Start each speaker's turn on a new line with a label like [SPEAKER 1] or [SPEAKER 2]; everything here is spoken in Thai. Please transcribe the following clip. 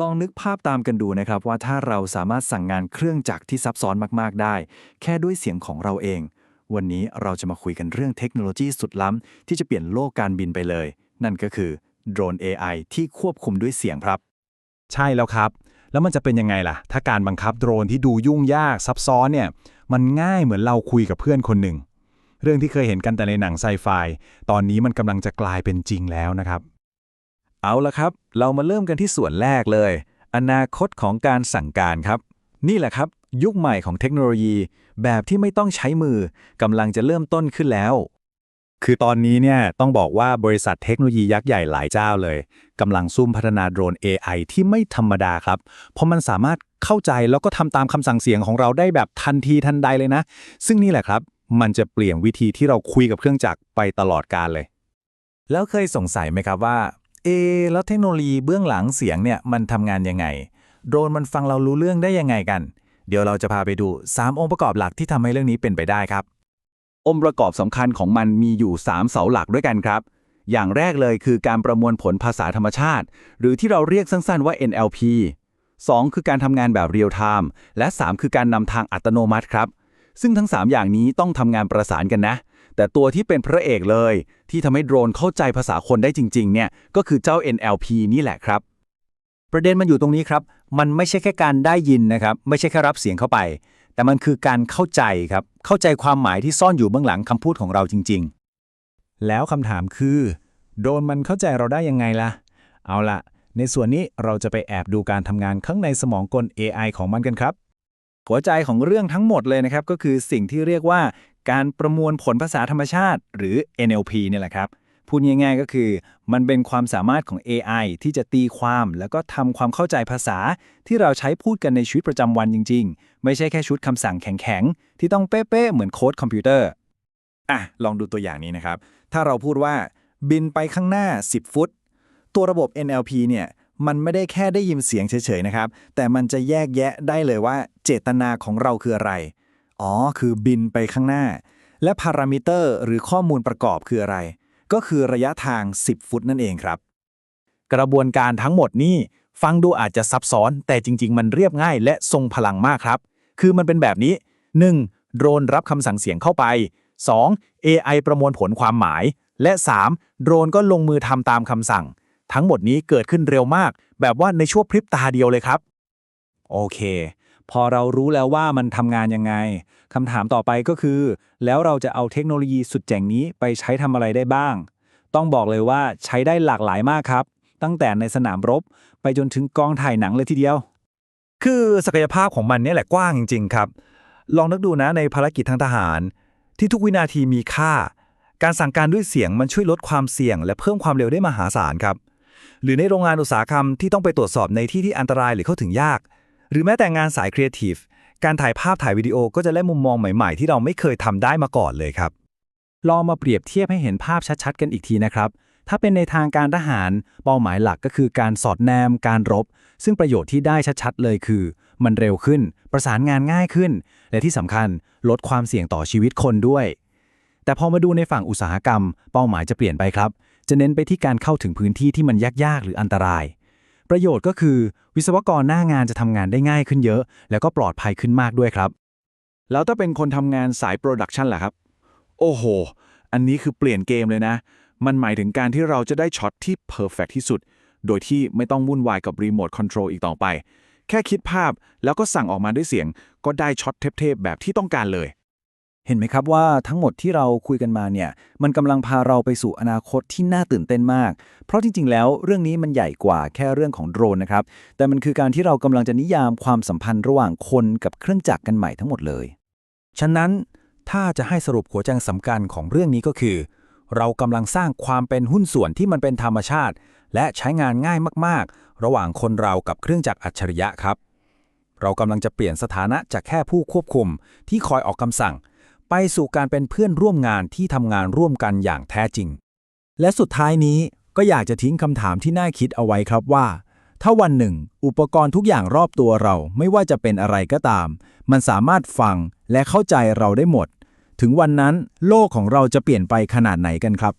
[SPEAKER 1] ลองนึกภาพตามกันดูนะครับว่าถ้าเราสามารถสั่งงานเครื่องจักรที่ซับซ้อนมาก ๆ ได้ แค่ด้วยเสียงของเราเอง วันนี้เราจะมาคุยกันเรื่องเทคโนโลยีสุดล้ำ ที่จะเปลี่ยนโลกการบินไปเลย นั่นก็คือโดรน AI ที่ควบคุมด้วยเสียงครับ
[SPEAKER 2] ใช่แล้วครับ แล้วมันจะเป็นยังไงล่ะ ถ้าการบังคับโดรนที่ดูยุ่งยากซับซ้อนเนี่ยมันง่ายเหมือนเราคุยกับเพื่อนคนหนึ่งเรื่องที่เคยเห็นกันแต่ในหนังไซไฟตอนนี้มันกำลังจะกลายเป็นจริงแล้วนะครับ
[SPEAKER 1] เอาละครับ เรามาเริ่มกันที่ส่วนแรกเลย อนาคตของการสั่งการครับ นี่แหละครับ ยุคใหม่ของเทคโนโลยี แบบที่ไม่ต้องใช้มือกำลังจะเริ่มต้นขึ้นแล้ว
[SPEAKER 2] คือตอนนี้เนี่ยต้องบอกว่าบริษัทเทคโนโลยียักษ์ใหญ่หลายเจ้าเลยกำลังซุ่มพัฒนาโดรน AI ที่ไม่ธรรมดาครับ เพราะมันสามารถเข้าใจแล้วก็ทำตามคำสั่งเสียงของเราได้แบบทันทีทันใดเลยนะ ซึ่งนี่แหละครับ มันจะเปลี่ยนวิธีที่เราคุยกับเครื่องจักรไปตลอดกาลเลย
[SPEAKER 1] แล้วเคยสงสัยไหมครับว่า เอ แล้วเทคโนโลยีเบื้องหลังเสียงเนี่ยมันทำงานยังไง โดรนมันฟังเรารู้เรื่องได้ยังไงกัน เดี๋ยวเราจะพาไปดู 3 องค์ประกอบหลักที่ทำให้เรื่องนี้เป็นไปได้ครับ องค์ประกอบสำคัญของมันมีอยู่ 3 เสาหลักด้วยกันครับ อย่างแรกเลยคือการประมวลผลภาษาธรรมชาติ หรือที่เราเรียกสั้นๆว่า NLP 2 คือการทำงานแบบเรียลไทม์และ 3 คือการนำทางอัตโนมัติครับ ซึ่งทั้ง 3 อย่างนี้ต้องทำงานประสานกันนะ แต่ตัวที่เป็นพระเอกเลย ที่ทำให้โดรนเข้าใจภาษาคนได้จริง ๆ เนี่ยก็คือเจ้า NLP นี่แหละครับ
[SPEAKER 3] ประเด็นมันอยู่ตรงนี้ครับ มันไม่ใช่แค่การได้ยินนะครับ ไม่ใช่แค่รับเสียงเข้าไป แต่มันคือการเข้าใจครับ เข้าใจความหมายที่ซ่อนอยู่เบื้องหลังคำพูดของเราจริง
[SPEAKER 2] แล้วคำถามคือโดรนมันเข้าใจเราได้ยังไงล่ะ เอาละในส่วนนี้เราจะไปแอบดูการทำงานข้างในสมองกล AI ของมันกันครับ
[SPEAKER 1] หัวใจของเรื่องทั้งหมดเลยนะครับ ก็คือสิ่งที่เรียกว่า การประมวลผลภาษาธรรมชาติหรือ NLP เนี่ยแหละครับ พูดง่ายๆก็คือ มันเป็นความสามารถของ AI ที่จะตีความ แล้วก็ทำความเข้าใจภาษาที่เราใช้พูดกันในชีวิตประจำวันจริง ๆ ไม่ใช่แค่ชุดคำสั่งแข็งๆ ที่ต้องเป๊ะๆ เหมือนโค้ดคอมพิวเตอร์ อะ ลองดูตัวอย่างนี้นะครับ ถ้าเราพูดว่า บินไปข้างหน้า 10 ฟุต ตัวระบบ NLP เนี่ยมันไม่ได้แค่ได้ยินเสียงเฉยๆนะครับ แต่มันจะแยกแยะได้เลยว่าเจตนาของเราคืออะไร อ๋อ คือบินไปข้างหน้า และพารามิเตอร์หรือข้อมูลประกอบคืออะไร ก็คือระยะทาง 10 ฟุตนั่นเองครับ
[SPEAKER 2] กระบวนการทั้งหมดนี่ฟังดูอาจจะซับซ้อน แต่จริง ๆ มันเรียบง่ายและทรงพลังมากครับ คือมันเป็นแบบนี้ 1. โดรนรับคำสั่งเสียงเข้าไป 2. AI ประมวลผลความหมาย และ 3. โดรนก็ลงมือทำตามคำสั่ง ทั้งหมดนี้เกิดขึ้นเร็วมาก แบบว่าในชั่วพริบตาเดียวเลยครับ
[SPEAKER 3] โอเค พอเรารู้แล้วว่ามันทำงานยังไงคำถามต่อไปก็คือ แล้วเราจะเอาเทคโนโลยีสุดเจ๋งนี้ไปใช้ทำอะไรได้บ้าง ต้องบอกเลยว่าใช้ได้หลากหลายมากครับ ตั้งแต่ในสนามรบ ไปจนถึงกองถ่ายหนังเลยทีเดียว
[SPEAKER 1] คือศักยภาพของมันเนี่ยแหละกว้างจริง ๆ ครับ ลองนึกดูนะในภารกิจทางทหาร ที่ทุกวินาทีมีค่า การสั่งการด้วยเสียงมันช่วยลดความเสี่ยง และเพิ่มความเร็วได้มหาศาลครับหรือในโรงงานอุตสาหกรรมที่ต้องไปตรวจสอบในที่ที่อันตรายหรือเข้าถึงยาก หรือแม้แต่งานสายครีเอทีฟการถ่ายภาพถ่ายวิดีโอก็จะได้มุมมองใหม่ๆ ที่เราไม่เคยทำได้มาก่อนเลยครับ
[SPEAKER 3] ลองมาเปรียบเทียบให้เห็นภาพชัดๆ กันอีกทีนะครับ ถ้าเป็นในทางการทหาร เป้าหมายหลักก็คือการสอดแนม การรบ ซึ่งประโยชน์ที่ได้ชัดๆ เลยคือ มันเร็วขึ้น ประสานงานง่ายขึ้น และที่สำคัญลดความเสี่ยงต่อชีวิตคนด้วย แต่พอมาดูในฝั่งอุตสาหกรรม เป้าหมายจะเปลี่ยนไปครับ จะเน้นไปที่การเข้าถึงพื้นที่ที่มันยากๆ หรืออันตราย ประโยชน์ก็คือวิศวกรหน้างานจะทำงานได้ง่ายขึ้นเยอะ แล้วก็ปลอดภัยขึ้นมากด้วยครับ
[SPEAKER 1] แล้วถ้าเป็นคนทำงานสายโปรดักชันล่ะครับ โอ้โห อันนี้คือเปลี่ยนเกมเลยนะ มันหมายถึงการที่เราจะได้ช็อตที่เพอร์เฟกที่สุด โดยที่ไม่ต้องวุ่นวายกับรีโมทคอนโทรลอีกต่อไป แค่คิดภาพแล้วก็สั่งออกมาด้วยเสียง ก็ได้ช็อตเทพๆแบบที่ต้องการเลย
[SPEAKER 3] เห็นไหมครับว่าทั้งหมดที่เราคุยกันมาเนี่ยมันกำลังพาเราไปสู่อนาคตที่น่าตื่นเต้นมาก เพราะจริง ๆ แล้วเรื่องนี้มันใหญ่กว่าแค่เรื่องของโดรนนะครับ แต่มันคือการที่เรากำลังจะนิยามความสัมพันธ์ระหว่างคนกับเครื่องจักรกันใหม่ทั้งหมดเลย
[SPEAKER 2] ฉะนั้นถ้าจะให้สรุปหัวใจสำคัญของเรื่องนี้ก็คือ เรากำลังสร้างความเป็นหุ้นส่วนที่มันเป็นธรรมชาติ และใช้งานง่ายมากๆ ระหว่างคนเรากับเครื่องจักรอัจฉริยะครับ เรากำลังจะเปลี่ยนสถานะจากแค่ผู้ควบคุมที่คอยออกคำสั่ง ไปสู่การเป็นเพื่อนร่วมงานที่ทำงานร่วมกันอย่างแท้จริง และสุดท้ายนี้ก็อยากจะทิ้งคำถามที่น่าคิดเอาไว้ครับว่า ถ้าวันหนึ่ง อุปกรณ์ทุกอย่างรอบตัวเราไม่ว่าจะเป็นอะไรก็ตาม มันสามารถฟังและเข้าใจเราได้หมด ถึงวันนั้นโลกของเราจะเปลี่ยนไปขนาดไหนกันครับ